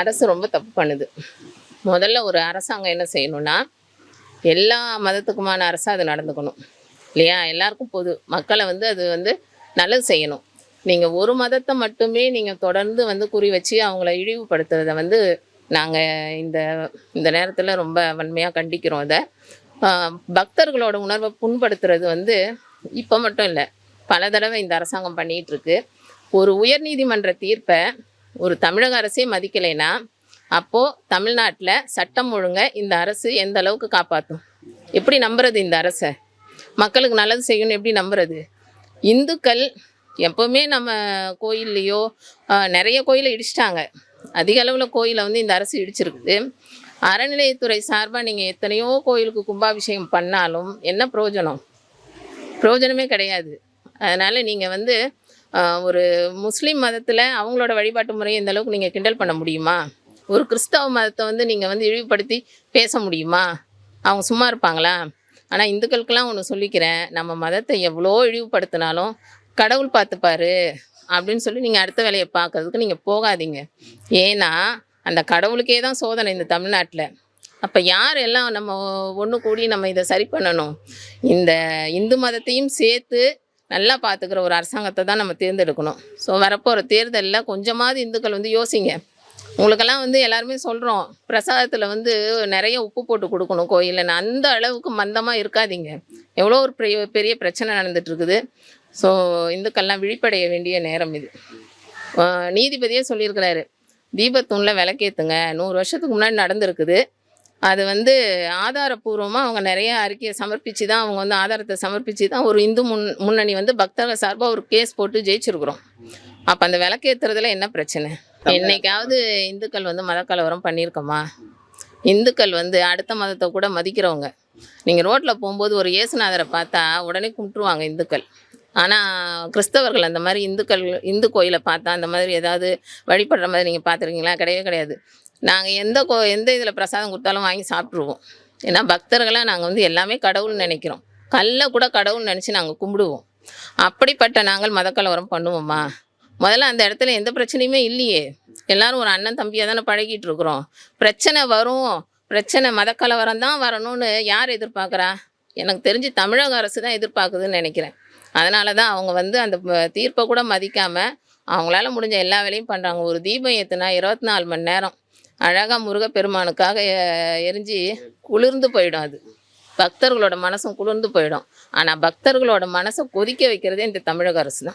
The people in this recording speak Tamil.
அரசு ரொம்ப தப்பு பண்ணுது. முதல்ல ஒரு அரசாங்கம் என்ன செய்யணும்னா எல்லா மதத்துக்குமான அரசாக அது நடந்துக்கணும். இல்லையா? எல்லாருக்கும் பொது மக்களை வந்து அது வந்து நல்லது செய்யணும். நீங்கள் ஒரு மதத்தை மட்டுமே நீங்கள் தொடர்ந்து வந்து குறி வச்சு அவங்கள இழிவுபடுத்துறத வந்து நாங்கள் இந்த இந்த நேரத்தில் ரொம்ப வன்மையாக கண்டிக்கிறோம் அதை. பக்தர்களோட உணர்வை புண்படுத்துறது வந்து இப்போ மட்டும் இல்லை பல தடவை இந்த அரசாங்கம் பண்ணிகிட்ருக்கு ஒரு உயர்நீதிமன்ற தீர்ப்பை ஒரு தமிழக அரசே மதிக்கலைன்னா அப்போது தமிழ்நாட்டில் சட்டம் ஒழுங்கை இந்த அரசு எந்த அளவுக்கு காப்பாற்றும் எப்படி நம்புறது இந்த அரசை? மக்களுக்கு நல்லது செய்யணும் எப்படி நம்புறது? இந்துக்கள் எப்போவுமே நம்ம கோயில்லையோ நிறைய கோயிலை இடிச்சிட்டாங்க. அதிக அளவில் கோயிலை வந்து இந்த அரசு இடிச்சிருக்குது. அறநிலையத்துறை சார்பாக நீங்கள் எத்தனையோ கோயிலுக்கு கும்பாபிஷேகம் பண்ணாலும் என்ன பிரயோஜனம்? பிரயோஜனமே கிடையாது. அதனால் நீங்கள் வந்து ஒரு முஸ்லீம் மதத்தில் அவங்களோட வழிபாட்டு முறையை இந்த அளவுக்கு நீங்கள் கிண்டல் பண்ண முடியுமா? ஒரு கிறிஸ்தவ மதத்தை வந்து நீங்கள் வந்து இழிவுபடுத்தி பேச முடியுமா? அவங்க சும்மா இருப்பாங்களா? ஆனால் இந்துக்களுக்கெல்லாம் ஒன்று சொல்லிக்கிறேன். நம்ம மதத்தை எவ்வளோ இழிவுபடுத்தினாலும் கடவுள் பார்த்துப்பாரு அப்படின்னு சொல்லி நீங்கள் அடுத்த வேலையை பார்க்கறதுக்கு நீங்கள் போகாதீங்க. ஏன்னா அந்த கடவுளுக்கே தான் சோதனை இந்த தமிழ்நாட்டில். அப்போ யார் எல்லாம் நம்ம ஒன்று கூடி நம்ம இதை சரி பண்ணணும்? இந்த இந்து மதத்தையும் சேர்த்து நல்லா பார்த்துக்கிற ஒரு அரசாங்கத்தை தான் நம்ம தேர்ந்தெடுக்கணும். ஸோ வரப்போகிற தேர்தலில் கொஞ்சமாவது இந்துக்கள் வந்து யோசிங்க. உங்களுக்கெல்லாம் வந்து எல்லாருமே சொல்கிறோம் பிரசாதத்தில் வந்து நிறைய உப்பு போட்டு கொடுக்கணும் கோயிலில் அந்த அளவுக்கு மந்தமாக இருக்காதீங்க. எவ்வளோ ஒரு பெரிய பெரிய பிரச்சனை நடந்துகிட்ருக்குது இருக்குது ஸோ இந்துக்கள்லாம் விழிப்படைய வேண்டிய நேரம் இது. நீதிபதியே சொல்லியிருக்கிறாரு தீபத்தூணில் விளக்கேற்றுங்க நூறு வருஷத்துக்கு முன்னாடி நடந்திருக்குது. அது வந்து ஆதாரப்பூர்வமாக அவங்க நிறைய அறிக்கையை சமர்ப்பித்து தான் அவங்க வந்து ஆதாரத்தை சமர்ப்பித்து தான் ஒரு இந்து முன் முன்னணி வந்து பக்தர்கள் சார்பாக ஒரு கேஸ் போட்டு ஜெயிச்சிருக்கிறோம். அப்போ அந்த விளக்கேற்றுறதுல என்ன பிரச்சனை? என்னைக்காவது இந்துக்கள் வந்து மதக்கலவரம் பண்ணியிருக்கோமா? இந்துக்கள் வந்து அடுத்த மதத்தை கூட மதிக்கிறவங்க. நீங்கள் ரோட்டில் போகும்போது ஒரு இயேசுநாதரை பார்த்தா உடனே கும்பிட்டுருவாங்க இந்துக்கள். ஆனால் கிறிஸ்தவர்கள் அந்த மாதிரி இந்துக்கள் இந்து கோயிலை பார்த்தா அந்த மாதிரி ஏதாவது வழிபடுற மாதிரி நீங்கள் பார்த்துருக்கீங்களா? கிடையவே கிடையாது. நாங்கள் எந்த கோ எந்த இதில் பிரசாதம் கொடுத்தாலும் வாங்கி சாப்பிட்ருவோம் ஏன்னா பக்தர்களாக நாங்கள் வந்து எல்லாமே கடவுள்னு நினைக்கிறோம். கல்லை கூட கடவுள்னு நினச்சி நாங்கள் கும்பிடுவோம். அப்படிப்பட்ட நாங்கள் மதக்கலவரம் பண்ணுவோம்மா முதல்ல அந்த இடத்துல எந்த பிரச்சனையுமே இல்லையே. எல்லாரும் ஒரு அண்ணன் தம்பியாக தானே பழகிட்டு இருக்கிறோம். பிரச்சனை வரும். பிரச்சனை மதக்கலவரம் தான் வரணும்னு யார் எதிர்பார்க்குறா? எனக்கு தெரிஞ்சு தமிழக அரசு தான் எதிர்பார்க்குதுன்னு நினைக்கிறேன். அதனால தான் அவங்க வந்து அந்த தீர்ப்பை கூட மதிக்காமல் அவங்களால முடிஞ்ச எல்லா வேலையும் பண்ணுறாங்க ஒரு தீபம் ஏற்றுனா இருபத்தி நாலு மணி நேரம். அழகாக முருகப்பெருமானுக்காக பெருமானுக்காக எரிஞ்சு குளிர்ந்து போயிடும் அது. பக்தர்களோட மனசும் குளிர்ந்து போயிடும். ஆனால் பக்தர்களோட மனசை கொதிக்க வைக்கிறதே இந்த தமிழக அரசு தான்.